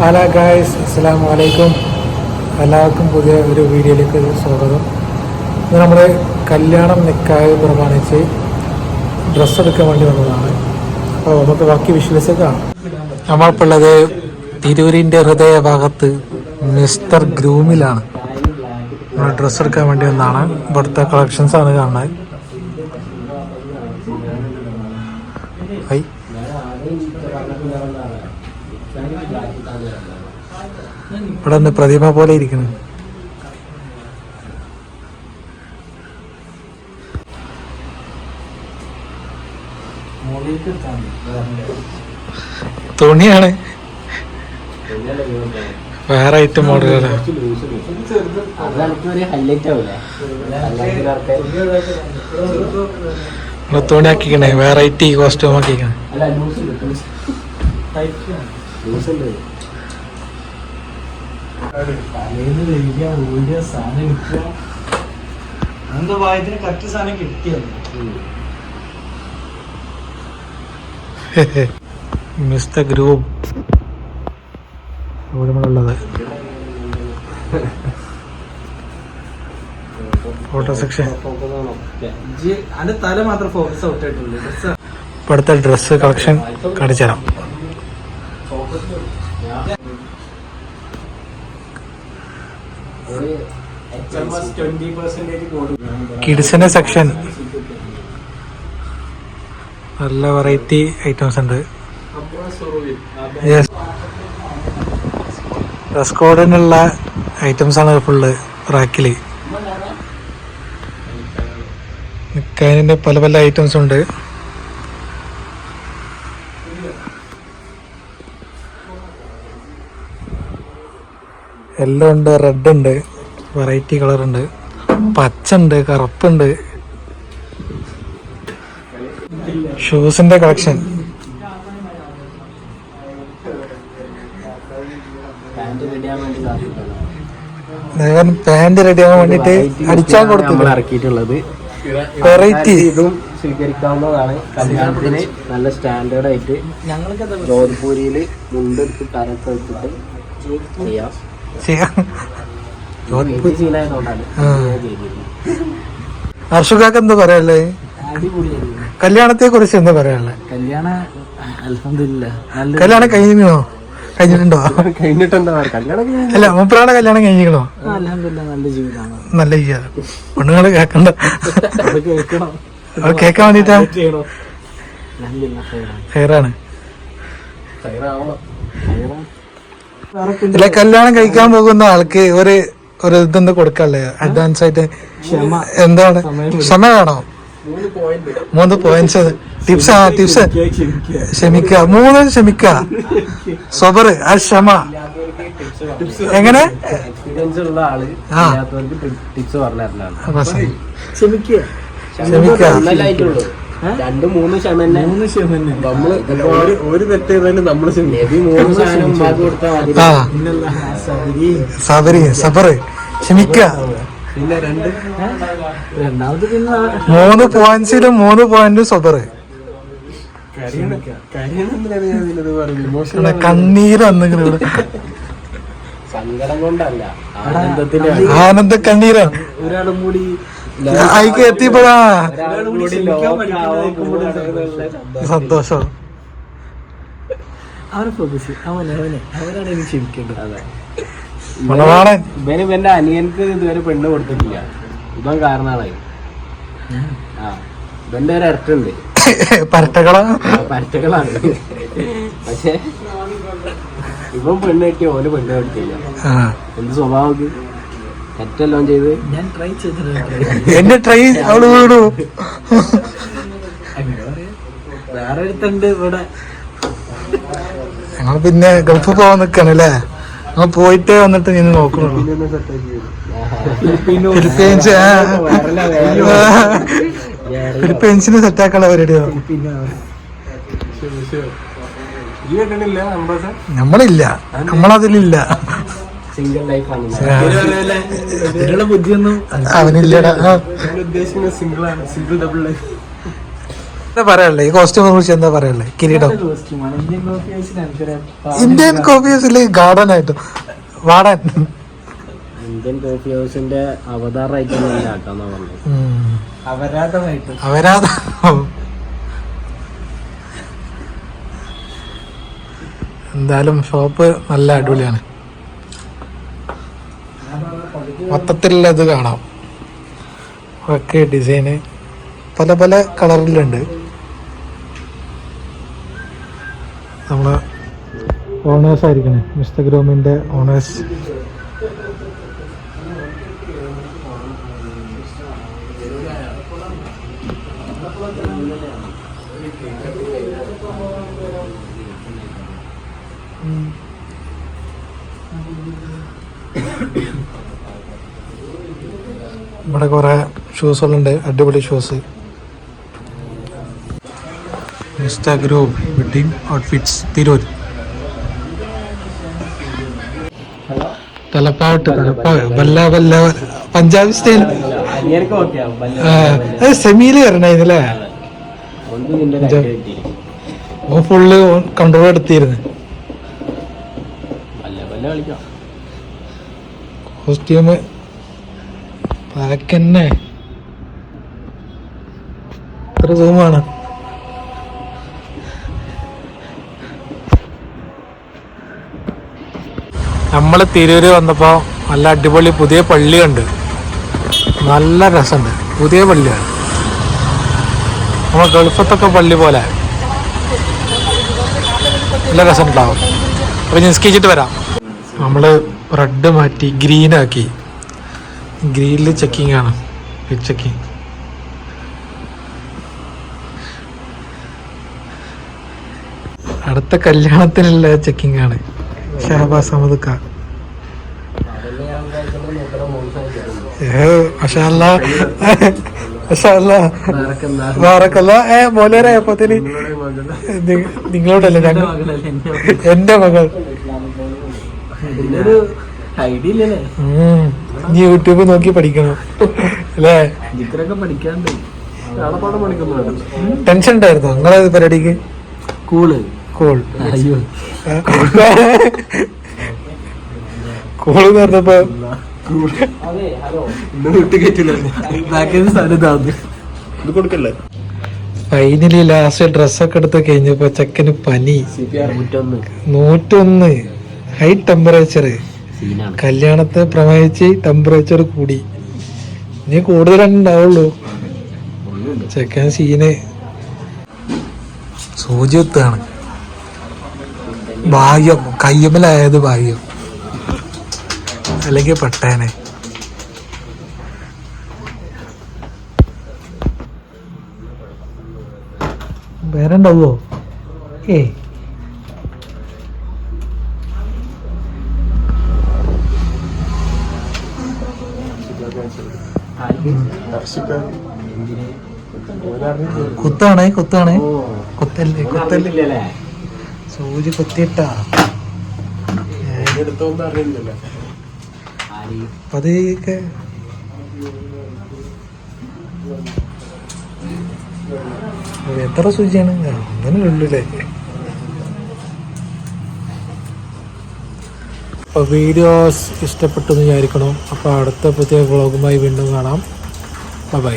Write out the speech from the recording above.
Hello guys അസ്സാം വലൈക്കും എല്ലാവർക്കും പുതിയ ഒരു വീഡിയോയിലേക്ക് സ്വാഗതം. ഇത് നമ്മൾ കല്യാണം നിൽക്കായ പ്രമാണിച്ച് ഡ്രസ്സ് എടുക്കാൻ വേണ്ടി വന്നതാണ്. അപ്പോൾ നമുക്ക് ബാക്കി വിഷ്വൽസ് കാണാം നമ്മൾക്കുള്ളത് തിരൂരിന്റെ ഹൃദയഭാഗത്ത് മിസ്റ്റർ ഗ്രൂമിലാണ്. നമ്മൾ ഡ്രസ്സ് എടുക്കാൻ വേണ്ടി വന്നതാണ്. ഇവിടുത്തെ കളക്ഷൻസാണ് കാണുന്നത്. ഹൈ ഇവിടെ ഒന്ന് പ്രതിമ പോലെ ഇരിക്കുന്നു. തുണിയാണ്. വേറെ ഐറ്റം മോഡലാണ് തുണി ആക്കിക്കണേ വെറൈറ്റി കോസ്റ്റ്യൂം ആക്കിക്കണേ. അല്ല ഓടിയ സാധനം കിട്ടുക അന്ന് വായത്തിന് കറക്റ്റ് സാധനം കിട്ടിയത് മിസ്റ്റർ ഗ്രൂപ്പ്. ഇവിടെ നമ്മളുള്ളത്. Photo section. തല മാത്രം ഫോക്കസ് ഔട്ട് ആയിട്ടുള്ളൂ ഇവിടുത്തെ ഡ്രസ്സ് കളക്ഷൻ കാണിച്ചു തരാം കിഡ്സിന്റെ സെക്ഷൻ നല്ല വെറൈറ്റി ഐറ്റംസ് ഉണ്ട്. ഡ്രസ് കോഡിനുള്ള ഐറ്റംസ് ആണ് ഫുള്ള് റാക്കിൽ നിക്കാനിന്റെ പല പല ഐറ്റംസ് ഉണ്ട്. എല്ലാം ഉണ്ട് റെഡ് ഉണ്ട് വെറൈറ്റി കളർ ഉണ്ട് പച്ച ഉണ്ട് കറുപ്പുണ്ട്. ഷൂസിന്റെ കളക്ഷൻ പാന്റ് റെഡി ആവാൻ വേണ്ടിട്ട് അടിച്ചാൻ കൊടുത്തു ഇറക്കിയിട്ടുള്ളത്. വെറൈറ്റി ഇതും സ്വീകരിക്കാവുന്നതാണ്. കല്യാണത്തിന് നല്ല സ്റ്റാൻഡേർഡ് ആയിട്ട് ജോധ്പൂരിയിൽ മുണ്ടെടുത്ത് തലത്തെടുത്തിട്ട് ചെയ്യാം. അർഷുകാക്ക് എന്താ പറയാല്ലേ കല്യാണത്തെ കുറിച്ച് എന്താ പറയാനുള്ളത് കല്യാണം കല്യാണം കഴിഞ്ഞോ കഴിഞ്ഞിട്ടുണ്ടോ? കഴിഞ്ഞിട്ടുണ്ടോ? അല്ല മൂപ്പറാണ് കല്യാണം കഴിഞ്ഞിക്കണോ നല്ല ജീവിതമാണ്. നല്ല ജീവിതം. പെണ്ണുങ്ങൾ കേക്കണ്ട. കേക്കാൻ വേണ്ടിട്ടാ? ചെയ്യണോ. അൽഹംദുലില്ലാ അല്ല കല്യാണം കഴിക്കാൻ പോകുന്ന ആൾക്ക് ഒരു ഒരു ഇതെന്താ കൊടുക്കല്ലേ? അഡ്വാൻസ് ആയിട്ട് എന്താണ്? ക്ഷമ വേണോ? മൂന്ന് പോയിന്റ്സ് ടിപ്സ് ആ ടിപ്സ് ക്ഷമിക്ക മൂന്ന് ക്ഷമിക്ക സ്വബർ ആ ക്ഷമ. എങ്ങനെ? ക്ഷമിക്ക ഒന്നല്ലായിട്ടുള്ളൂ രണ്ട് മൂന്ന് നമ്മൾ ഒരു തെറ്റ് ചെയ്താലും നമ്മൾ നബി മൂന്ന് സാധനം ബാക്കി കൊടുത്താൽ മതി. ആ. സബരി. സബരി സബർ ക്ഷമിക്ക. പിന്നെ രണ്ട്. രണ്ടാമത് പിന്നെ മൂന്ന് പോയിന്റ്സിലും മൂന്ന് പോയിന്റ് സബറ്. കണ്ണീര് വന്നെങ്കിലും ഇവിടെ. സങ്കടം കൊണ്ടല്ല. ആനന്ദ കണ്ണീരാണ് ഒരാളും കൂടി അയക്ക് എത്തിയപ്പോഴാ. സന്തോഷം. അവനെ ഫോക്കസ് അവനെ അവനെ. അവനാണ് ഇനി ക്ഷമിക്കേണ്ടത്. അതെ. മണവാളൻ. ഇവന് ഇവന്റെ അനിയൻക്ക് ഇതുവരെ പെണ്ണ് കൊടുത്തിട്ടില്ല. ഇവൻ കാരണാളായി. ആ. ഇവന്റെ ഒരു ഇരട്ടുണ്ട് പരട്ടകളാണ് പരട്ടകളാണ്. പക്ഷെ ഇവൻ പെണ്ണ് കിട്ടിയ ഓന് പെണ്ണ് കൊടുത്തില്ല. എന്ത് സ്വഭാവം തെറ്റെല്ലാം ചെയ്ത്? ഞാൻ ട്രൈ ചെയ്തിട്ടുണ്ട് എന്റെ ട്രൈ അവൾ വീണു. വേറെ ഒരുത്തുണ്ട് ഇവിടെ. ഞങ്ങൾ പിന്നെ ഗൾഫ് പോവാൻ നിക്കാണല്ലേ ഞങ്ങൾ പോയിട്ടേ വന്നിട്ട് നിന്ന് നോക്കണുള്ളൂ. ഫിലിപ്പീൻസ് ആ. ഫിലിപ്പീൻസിന് സെറ്റാക്കാനുള്ള പരിപാടിയാണ് നമ്മളില്ല. നമ്മളതിലില്ല. സിംഗിൾ ലൈഫാണ് ഇതിനുള്ള ബുദ്ധിയൊന്നും അവനില്ലടാ. ഉദ്ദേശിക്കുന്ന സിംഗിൾ ആണ്. സിംഗിൾ ഡബിൾ ലൈഫ് പറയാനുള്ളത് ഈ കോസ്റ്റ്യൂമിനെ കുറിച്ച് എന്താ പറയാനുള്ളത് കിരീടം. ഇന്ത്യൻ കോഫി ഹൗസിലെ ഗാർഡൻ ആയിട്ട്. വാടാൻ. ഇന്ത്യൻ കോഫി ഹൗസിന്റെ അവതാറായിട്ട് എന്തായാലും ഷോപ്പ് നല്ല അടിപൊളിയാണ്. മൊത്തത്തിലുള്ള ഇത് കാണാം. ഒക്കെ ഡിസൈന് പല പല കളറിലുണ്ട്. നമ്മളെ ഓണേഴ്സ് ആയിരിക്കണേ. മിസ്റ്റർ ഗ്രോമിന്റെ ഓണേഴ്സ് ഇവിടെ കുറെ ഷൂസുകളുണ്ട് അടിപൊളി shoes mister group outfits Tirur. തലപ്പാവട്ട് തലപ്പാവ് വല്ല വല്ല പഞ്ചാബി സ്റ്റൈൽ സെമിയിൽ ഇത്. ഓ ഫുള്ള് കൺട്രോൾ എടുത്തിരുന്നു. വല്ല കളിക്കാം കോസ്റ്റ്യൂം സൂമാണ് നമ്മൾ തിരൂര് വന്നപ്പോൾ നല്ല അടിപൊളി പുതിയ പള്ളി ഉണ്ട് നല്ല രസമുണ്ട്. പുതിയ പള്ളിയാണ്. നമ്മൾ ഗൾഫത്തൊക്കെ പള്ളി പോലെ. നല്ല രസമുണ്ടാവും. അപ്പോൾ സ്കിച്ചിട്ട് വരാം. നമ്മൾ റെഡ് മാറ്റി ഗ്രീൻ ഗ്രീനിൽ ചെക്കിംഗ് ആണ്. ചെക്കിംഗ് അടുത്ത കല്യാണത്തിനുള്ള ചെക്കിംഗ് ആണ്. ഷഹബാസ് അഹമ്മദ് ഖാൻ നിങ്ങളോടല്ലേ ഞങ്ങൾ എന്റെ മകൾ. ഐഡിയ ഇല്ലല്ലേ. നീ യൂട്യൂബ് നോക്കി പഠിക്കണം. അല്ലേ? പഠിക്കാണ്ട് ടെൻഷൻ ഉണ്ടായിരുന്നു? നിങ്ങളെ പരിപാടിക്ക്? കൂൾ കോൾ അയ്യോ. കോൾ എന്ന് പറഞ്ഞപ്പോ ഫൈനലി ലാസ്റ്റ് ഡ്രസ്സൊക്കെ എടുത്ത് കഴിഞ്ഞപ്പോ ചെക്കന് പനി. നൂറ്റൊന്ന്. ഹൈ ടെമ്പറേച്ചർ കല്യാണത്തെ പ്രവഹിച്ച് ടെമ്പറേച്ചർ കൂടി. ഇനി കൂടുതലുണ്ടാവുള്ളൂ ചെക്കൻ സീന്. സൂചി കുത്താണ് ഭാഗ്യം. കയ്യമ്മലായത് ഭാഗ്യം. അല്ലെങ്കിൽ പെട്ടേനെ. വേറെ ഉണ്ടാവുമോ ഏ കുത്താണേ കുത്താണേ. കുത്തല്ലേ കുത്തല്ലേ. സൂചി കുത്തിയിട്ടാ. പതിയൊക്കെ. എത്ര സൂചിയാണ്? ഒന്നിനേ അപ്പോൾ വീഡിയോസ് ഇഷ്ടപ്പെട്ടു എന്ന് വിചാരിക്കണം? അപ്പോൾ അടുത്ത പുതിയ വ്ളോഗുമായി വീണ്ടും കാണാം. ബൈ